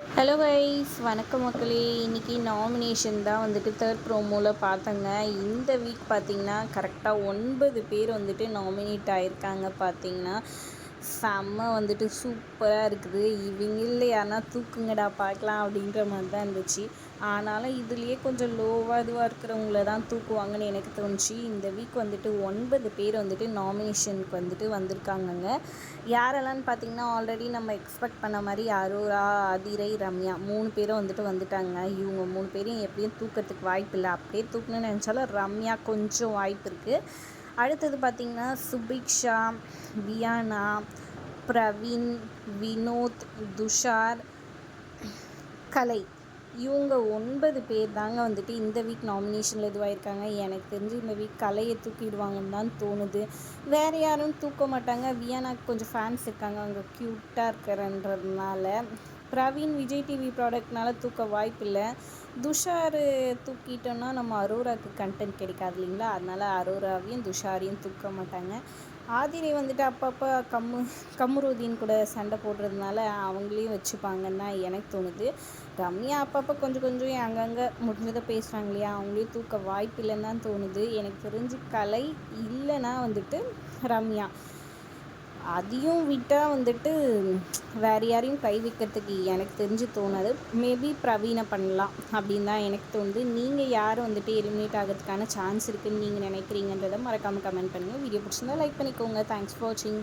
Hello guys வணக்கம் மக்களே. இன்றைக்கி நாமினேஷன் தான் வந்துட்டு தேர்ட் ப்ரோமோவில் பார்த்தங்க. இந்த வீக் பார்த்திங்கன்னா கரெக்டாக ஒன்பது பேர் வந்துட்டு நாமினேட் ஆகியிருக்காங்க பார்த்திங்கன்னா. செம்ம வந்துட்டு சூப்பராக இருக்குது. இவங்க இல்லையானா தூக்குங்கடா பார்க்கலாம் அப்படின்ற மாதிரி தான் இருந்துச்சு. ஆனாலும் இதுலேயே கொஞ்சம் லோவாக இதுவாக இருக்கிறவங்கள தான் தூக்குவாங்கன்னு எனக்கு தோணுச்சு. இந்த வீக் வந்துட்டு ஒன்பது பேர் வந்துட்டு நாமினேஷனுக்கு வந்துட்டு வந்திருக்காங்கங்க. யாரெல்லாம்னு பார்த்தீங்கன்னா ஆல்ரெடி நம்ம எக்ஸ்பெக்ட் பண்ண மாதிரி அரோரா அதிரை ரம்யா மூணு பேரும் வந்துட்டு வந்துட்டாங்க. இவங்க மூணு பேரையும் எப்படியும் தூக்கிறதுக்கு வாய்ப்பு இல்லை அப்படியே தூக்கணும்னு நினச்சாலும் ரம்யா கொஞ்சம் வாய்ப்பு இருக்குது அடுத்தது பார்த்திங்கன்னா சுபிக்ஷா வியானா பிரவீன் வினோத் துஷார் கலை. இவங்க ஒன்பது பேர் தாங்க வந்துட்டு இந்த வீக் நாமினேஷனில் இதுவாயிருக்காங்க. எனக்கு தெரிஞ்சு இந்த வீக் கலையை தூக்கிடுவாங்கன்னு தான் தோணுது. வேறு யாரும் தூக்க மாட்டாங்க. வியானாக்கு கொஞ்சம் ஃபேன்ஸ் இருக்காங்க. அவங்க க்யூட்டாக இருக்கிறன்றதுனால. பிரவீன் விஜய் டிவி ப்ராடக்ட்னால தூக்க வாய்ப்பில்லை. துஷார் தூக்கிட்டோன்னா நம்ம அரோராவுக்கு கண்டென்ட் கிடைக்காது இல்லைங்களா? அதனால் அரோராவையும் துஷாரையும் தூக்க மாட்டாங்க. ஆதிரை வந்துட்டு அப்பப்போ கம்மு கம்ருதீன் கூட சண்டை போடுறதுனால அவங்களையும் வச்சுப்பாங்கன்னு தான் எனக்கு தோணுது. ரம்யா அப்பப்போ கொஞ்சம் கொஞ்சம் அங்கங்கே முடிஞ்சதை பேசுகிறாங்க இல்லையா? அவங்களையும் தூக்க வாய்ப்பு இல்லைன்னு தான் தோணுது. எனக்கு தெரிஞ்சு கலை இல்லைன்னா வந்துட்டு ரம்யா. அதையும் விட்டால் வந்துட்டு வேறு யாரையும் கை வைக்கிறதுக்கு எனக்கு தெரிஞ்சு தோணாது. மேபி பிரவீனை பண்ணலாம் அப்படின்னு தான் எனக்கு தோணுது. நீங்கள் யார் வந்துட்டு எலிமினேட் ஆகிறதுக்கான சான்ஸ் இருக்குதுன்னு நீங்கள் நினைக்கிறீங்கன்றதை மறக்காமல் கமெண்ட் பண்ணுங்கள் வீடியோ பிடிச்சிருந்தா லைக் பண்ணிக்கோங்க. தேங்க்ஸ் ஃபார் வாட்சிங்